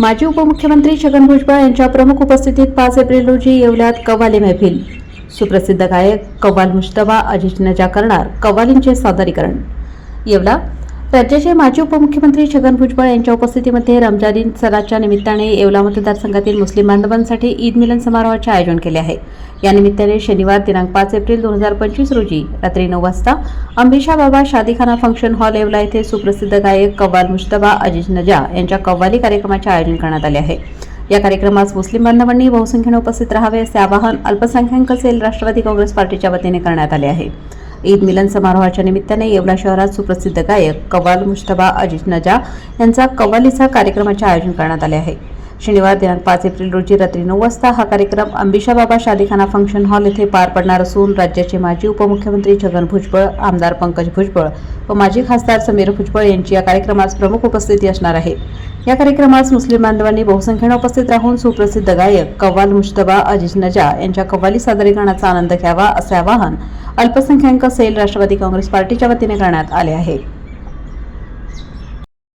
माजी उपमुख्यमंत्री छगन भुजबळ यांच्या प्रमुख उपस्थितीत पाच एप्रिल रोजी येवल्यात कव्वाली मैफिल सुप्रसिद्ध गायक कव्वाल मुश्तबा अजिज नजा करणार कव्वालींचे सादरीकरण. येवला राज्याचे माजी उपमुख्यमंत्री छगन भुजबळ यांच्या उपस्थितीमध्ये रमजान ईद सणाच्या निमित्ताने येवला मतदारसंघातील मुस्लिम बांधवांसाठी ईद मिलन समारोहाचे आयोजन केले आहे. या निमित्ताने शनिवार दिनांक पाच एप्रिल दोन हजार पंचवीस रोजी रात्री नऊ वाजता अंबिशा बाबा शादीखाना फंक्शन हॉल येवला येथे सुप्रसिद्ध गायक कव्वाल मुश्तबा अजिज नजा यांच्या कव्वाली कार्यक्रमाचे आयोजन करण्यात आले आहे. या कार्यक्रमास मुस्लिम बांधवांनी बहुसंख्येने उपस्थित राहावे असे आवाहन अल्पसंख्याक सेल राष्ट्रवादी काँग्रेस पार्टीच्या वतीने करण्यात आले आहे. ईद मिलन समारोहाच्या निमित्ताने येवला शहरात सुप्रसिद्ध गायक कव्वाल मुश्तबा अजिज नजा यांचा कव्वालीचा कार्यक्रमाचे आयोजन करण्यात आले आहे. शनिवार दिनांक पाच एप्रिल रोजी रात्री नऊ वाजता हा कार्यक्रम अंबिशा बाबा शादीखाना फंक्शन हॉल येथे पार पडणार असून राज्याचे माजी उपमुख्यमंत्री छगन भुजबळ आमदार पंकज भुजबळ व माजी खासदार समीर भुजबळ यांची या कार्यक्रमास प्रमुख उपस्थिती असणार आहे. या कार्यक्रमास मुस्लिम बांधवांनी बहुसंख्येने उपस्थित राहून सुप्रसिद्ध गायक कव्वाल मुश्तबा अजिज नजा यांच्या कव्वाली सादरीकरणाचा आनंद घ्यावा असे आवाहन अल्पसंख्याक सेल राष्ट्रवादी काँग्रेस पार्टीच्या वतीने करण्यात आले आहे.